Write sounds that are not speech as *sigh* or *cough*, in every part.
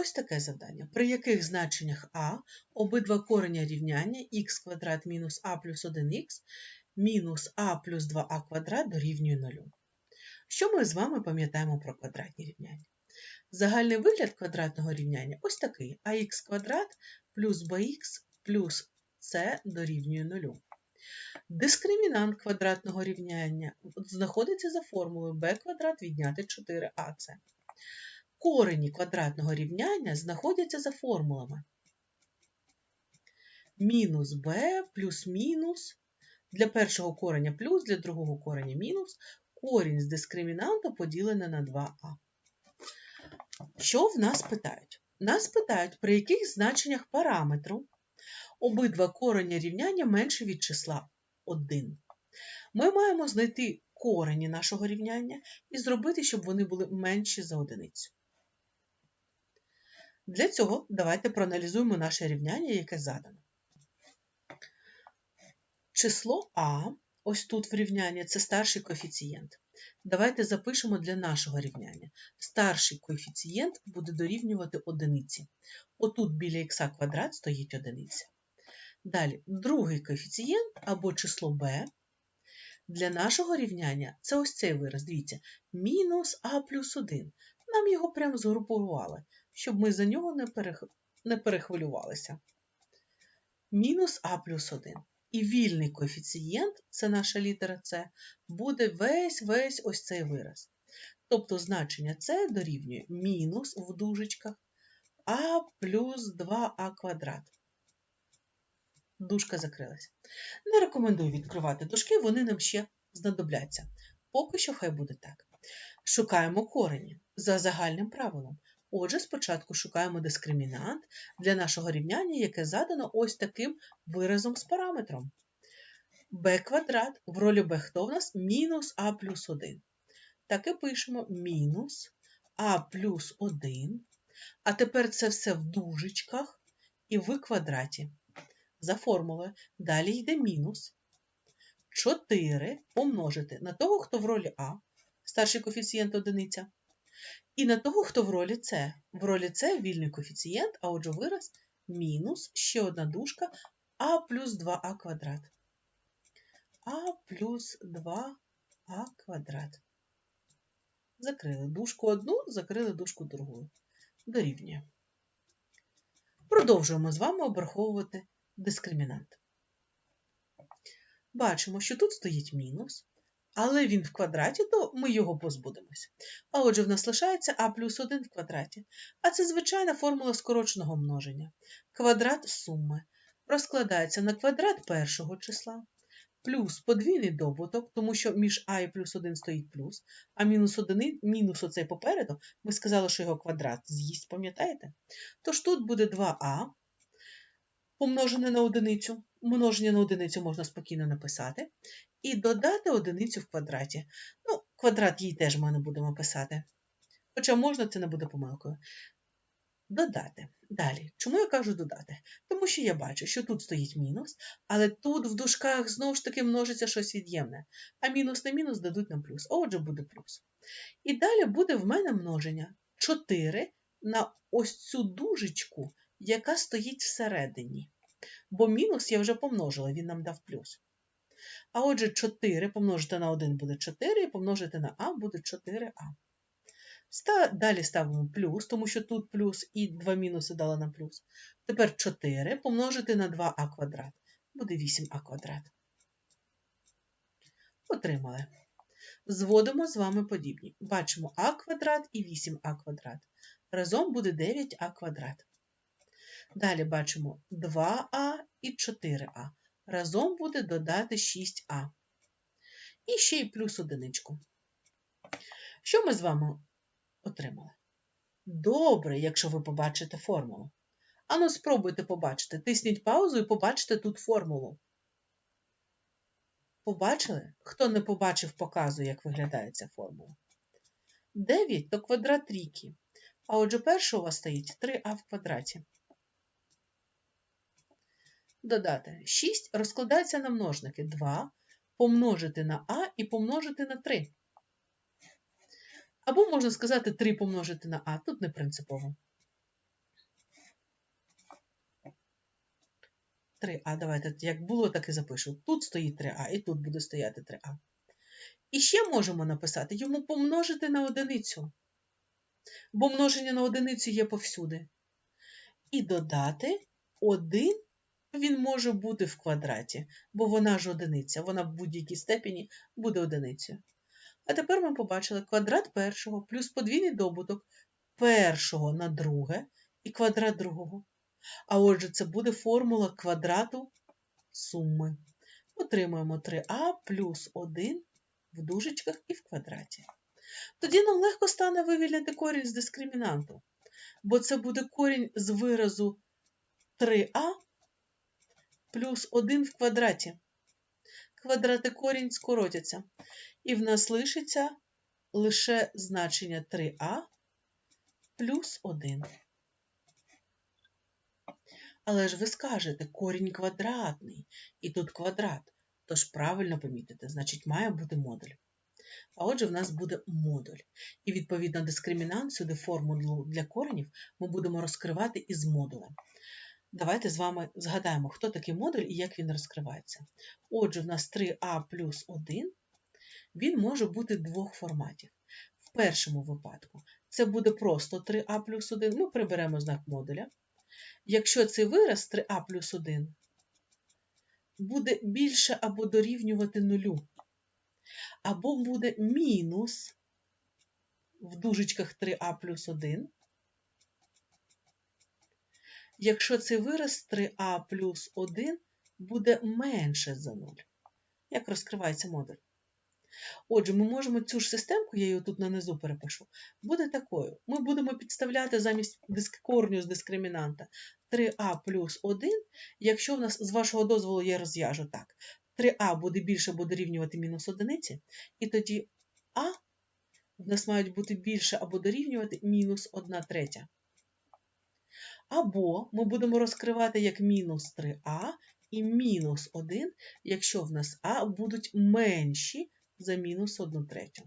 Ось таке завдання. При яких значеннях а обидва кореня рівняння х квадрат мінус а плюс 1х мінус а плюс 2а квадрат дорівнює 0. Що ми з вами пам'ятаємо про квадратні рівняння? Загальний вигляд квадратного рівняння ось такий. ах квадрат плюс bx плюс c дорівнює 0. Дискримінант квадратного рівняння знаходиться за формулою b квадрат відняти 4ac. Корені квадратного рівняння знаходяться за формулами. Мінус b плюс мінус. Для першого кореня плюс, для другого кореня мінус. Корінь з дискримінанту поділене на 2а. Що в нас питають? Нас питають, при яких значеннях параметру обидва корення рівняння менше від числа 1. Ми маємо знайти корені нашого рівняння і зробити, щоб вони були менші за одиницю. Для цього давайте проаналізуємо наше рівняння, яке задано. Число А, ось тут в рівнянні, це старший коефіцієнт. Давайте запишемо для нашого рівняння. Старший коефіцієнт буде дорівнювати одиниці. Отут біля х квадрат стоїть одиниця. Далі, другий коефіцієнт або число b. Для нашого рівняння це ось цей вираз, дивіться, мінус а плюс 1. Нам його прямо згрупували, щоб ми за нього не, перех... не перехвилювалися. Мінус а плюс 1. І вільний коефіцієнт, це наша літера С, буде весь весь ось цей вираз. Тобто значення С дорівнює мінус в дужечках а плюс 2а квадрат. Дужка закрилась. Не рекомендую відкривати дужки, вони нам ще знадобляться. Поки що хай буде так. Шукаємо корені за загальним правилом. Отже, спочатку шукаємо дискримінант для нашого рівняння, яке задано ось таким виразом з параметром. b квадрат в ролі b хто в нас? Мінус а плюс 1. Так і пишемо мінус а плюс 1. А тепер це все в дужечках і в квадраті. За формулою. Далі йде мінус 4 помножити на того, хто в ролі А, старший коефіцієнт одиниця, і на того, хто в ролі С. В ролі С вільний коефіцієнт, а отже вираз мінус ще одна дужка А плюс 2а квадрат. А плюс 2а квадрат. Закрили дужку одну, закрили дужку другу. Дорівнює. Продовжуємо з вами обраховувати дискримінант. Бачимо, що тут стоїть мінус, але він в квадраті, то ми його позбудемося. А отже, в нас лишається а плюс 1 в квадраті. А це звичайна формула скороченого множення. Квадрат суми розкладається на квадрат першого числа, плюс подвійний добуток, тому що між а і плюс 1 стоїть плюс, а мінус 1, мінус оцей попереду, ми сказали, що його квадрат з'їсть, пам'ятаєте? Тож тут буде 2а помножене на одиницю. Множення на одиницю можна спокійно написати. І додати одиницю в квадраті. Ну, квадрат їй теж ми не будемо писати. Хоча можна, це не буде помилкою. Додати. Далі. Чому я кажу додати? Тому що я бачу, що тут стоїть мінус, але тут в дужках знову ж таки множиться щось від'ємне. А мінус на мінус дадуть нам плюс. Отже, буде плюс. І далі буде в мене множення 4 на ось цю дужечку, яка стоїть всередині. Бо мінус я вже помножила, він нам дав плюс. А отже, 4 помножити на 1 буде 4, і помножити на а буде 4а. Далі ставимо плюс, тому що тут плюс і 2 мінуси дали нам плюс. Тепер 4 помножити на 2а квадрат. Буде 8а квадрат. Отримали. Зводимо з вами подібні. Бачимо а квадрат і 8а квадрат. Разом буде 9а квадрат. Далі бачимо 2а і 4а. Разом буде додати 6а. І ще й плюс одиничку. Що ми з вами отримали? Добре, якщо ви побачите формулу. Ану, спробуйте побачити. Тисніть паузу і побачите тут формулу. Побачили? Хто не побачив, показую, як виглядає ця формула. 9 то квадрат трійки. А отже, перше у вас стоїть 3а в квадраті додати 6 розкладається на множники 2 помножити на А і помножити на 3. Або можна сказати 3 помножити на А, тут не принципово. 3А, давайте, як було, так і запишу. Тут стоїть 3А, і тут буде стояти 3А. І ще можемо написати йому помножити на одиницю. Бо множення на одиницю є повсюди. І додати 1 він може бути в квадраті, бо вона ж одиниця, вона в будь-якій степені буде одиницею. А тепер ми побачили квадрат першого плюс подвійний добуток першого на друге і квадрат другого. А отже, це буде формула квадрату суми. Отримуємо 3а плюс 1 в дужечках і в квадраті. Тоді нам легко стане вивільнити корінь з дискримінанту, бо це буде корінь з виразу 3а плюс 1 в квадраті. Квадрати корінь скоротяться, і в нас лишиться лише значення 3а плюс 1. Але ж ви скажете, корінь квадратний, і тут квадрат. Тож правильно помітите, значить, має бути модуль. А отже, в нас буде модуль. І відповідно дискримінант сюди формулу для коренів ми будемо розкривати із модулем. Давайте з вами згадаємо, хто такий модуль і як він розкривається. Отже, в нас 3а плюс 1, він може бути двох форматів. В першому випадку це буде просто 3а плюс 1, ми приберемо знак модуля. Якщо цей вираз 3а плюс 1 буде більше або дорівнювати нулю, або буде мінус в дужечках 3а плюс 1, якщо цей вираз 3а плюс 1 буде менше за 0. Як розкривається модуль? Отже, ми можемо цю ж системку, я її тут нанизу перепишу, буде такою. Ми будемо підставляти замість корню з дискримінанта 3а плюс 1, якщо в нас, з вашого дозволу, я розв'яжу так. 3а буде більше або дорівнювати мінус одиниці, і тоді а в нас мають бути більше або дорівнювати мінус 1 третя. Або ми будемо розкривати як мінус 3а і мінус 1, якщо в нас а будуть менші за мінус 1 третю.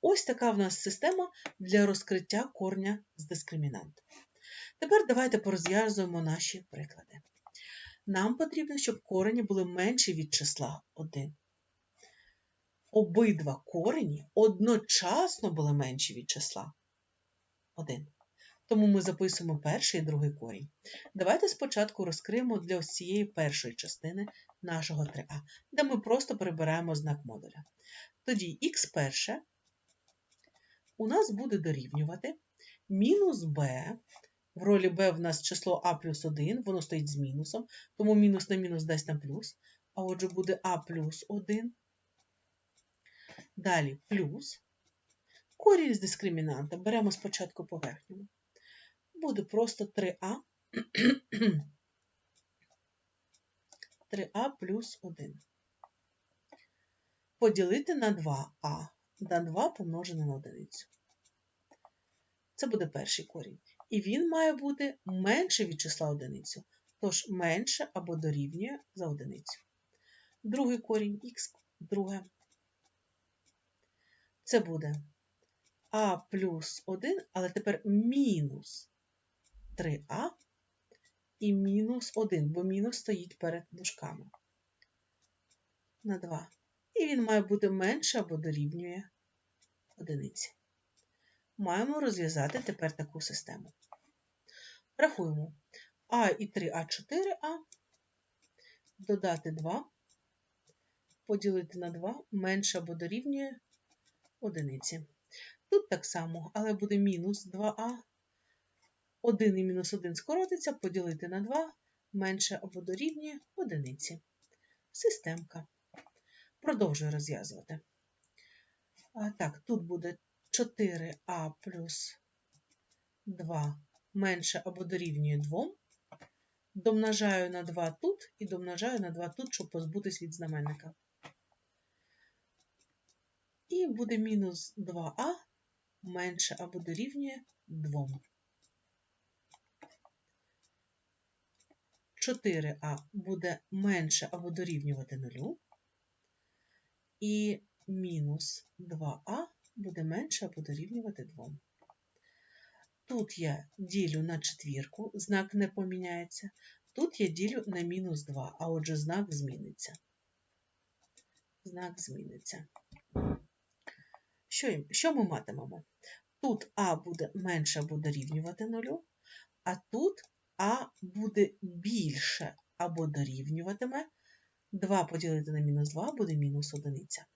Ось така в нас система для розкриття корня з дискримінанту. Тепер давайте порозв'язуємо наші приклади. Нам потрібно, щоб корені були менші від числа 1. Обидва корені одночасно були менші від числа 1. Тому ми записуємо перший і другий корінь. Давайте спочатку розкриємо для ось цієї першої частини нашого 3а, де ми просто прибираємо знак модуля. Тоді х перше у нас буде дорівнювати мінус b. В ролі b в нас число а плюс 1, воно стоїть з мінусом, тому мінус на мінус дасть нам плюс. А отже, буде а плюс 1. Далі плюс. Корінь з дискримінанта беремо спочатку поверхню буде просто 3а 3а *clears throat* плюс 1. Поділити на 2а, на 2 помножене на одиницю. Це буде перший корінь. І він має бути менше від числа одиницю, тож менше або дорівнює за одиницю. Другий корінь х друге. Це буде а плюс 1, але тепер мінус 3а і мінус 1, бо мінус стоїть перед дужками. На 2. І він має бути менше або дорівнює одиниці. Маємо розв'язати тепер таку систему. Рахуємо А і 3А4А, додати 2, поділити на 2 менше або дорівнює одиниці. Тут так само, але буде мінус 2а 1 і мінус 1 скоротиться, поділити на 2 менше або дорівнює одиниці. Системка. Продовжую розв'язувати. Так, тут буде 4а плюс 2 менше або дорівнює 2. Домножаю на 2 тут і домножаю на 2 тут, щоб позбутись від знаменника. І буде мінус 2а менше або дорівнює 2. 4а буде менше або дорівнювати 0, і мінус 2а буде менше або дорівнювати 2. Тут я ділю на четвірку, знак не поміняється, Тут я ділю на мінус 2, а отже знак зміниться. Знак зміниться. Що, що ми матимемо? Тут а буде менше або дорівнювати нулю, а тут а буде більше або дорівнюватиме. 2 поділити на мінус 2 буде мінус одиниця.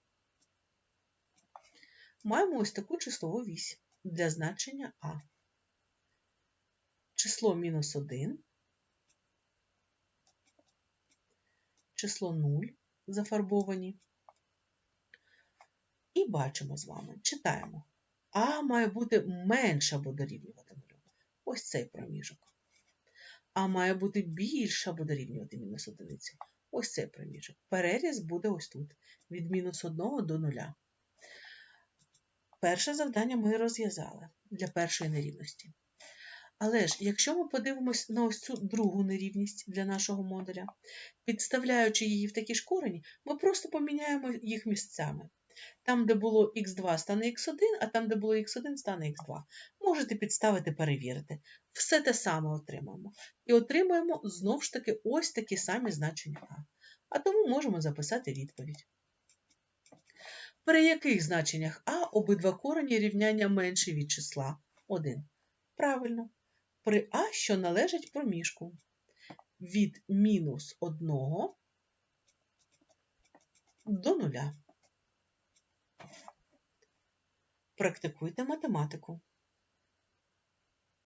Маємо ось таку числову вісь для значення а. Число мінус 1, число 0 зафарбовані. І бачимо з вами, читаємо. А має бути менше або дорівнювати нулю. Ось цей проміжок. А має бути більше або дорівнювати мінус одиниці. Ось цей проміжок. Переріз буде ось тут, від мінус 1 до 0. Перше завдання ми розв'язали для першої нерівності. Але ж, якщо ми подивимось на ось цю другу нерівність для нашого модуля, підставляючи її в такі ж корені, ми просто поміняємо їх місцями. Там, де було х2, стане х1, а там, де було х1, стане х2. Можете підставити, перевірити. Все те саме отримаємо. І отримаємо знову ж таки ось такі самі значення А. А тому можемо записати відповідь. При яких значеннях А обидва корені рівняння менше від числа 1? Правильно. При А, що належить проміжку. Від мінус 1 до 0. Практикуйте математику.